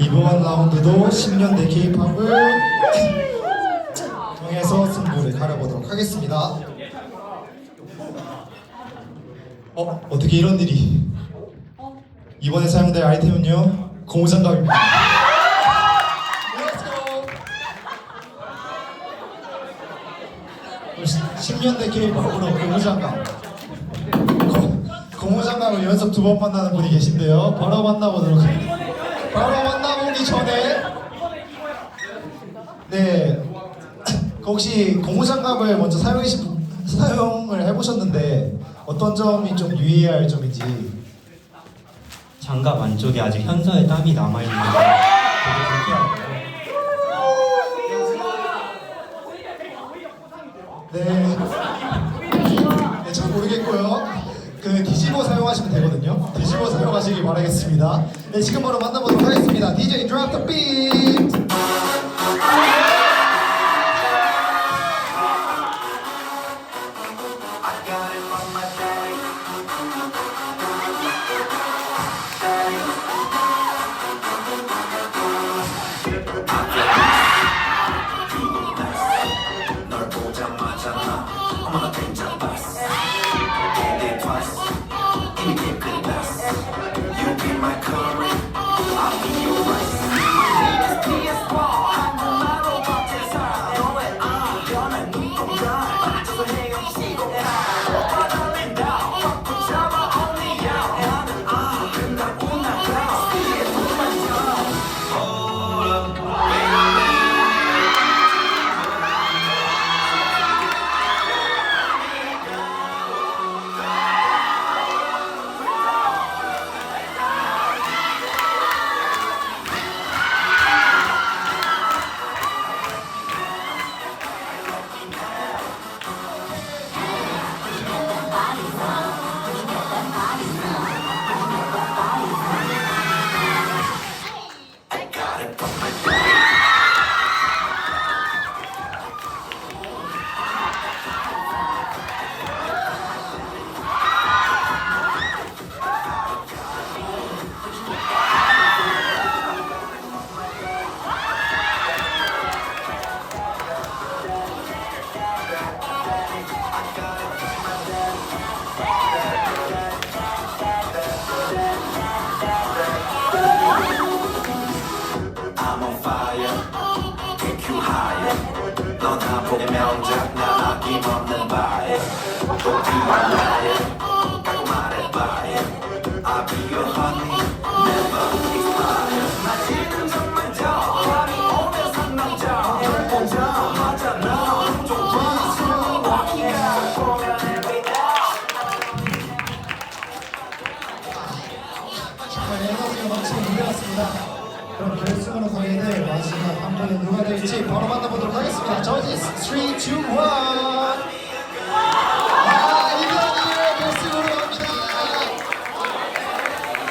이번 라운드도 10년대 K-팝을 통해서 승부를 가려보도록 하겠습니다. 어? 어떻게 이런 일이? 이번에 사용될 아이템은요 고무장갑입니다. Go. 우리 10년대 K-팝으로 고무장갑. 고, 고무장갑을 연속 두 번 만나는 분이 계신데요. 바로 만나보도록 하겠습니다. 바로 만나 보기 전에 네 혹시 고무장갑을 먼저 분- 사용을 해보셨는데 어떤 점이 좀 유의해야 할 점인지 장갑 안쪽에 아직 현서의 땀이 남아 있는 게 되게 불쾌하고요. 네. 네, 잘 모르겠고요. 그 뒤집어 사용하시면 되거든요. 뒤집어 사용하시기 바라겠습니다. 네, 지금 바로 만나보도록 하겠습니다. DJ drop the beat. 널 보자마자 나 어머나 I'm on fire, take you higher. 넌 한복의 명작, 난 아낌없는 바에. 도피한 나의, 그럼 결승으로 가게 될 마지막 한 분은 누가 될지 바로 만나보도록 하겠습니다. 저지 3, 2, 1.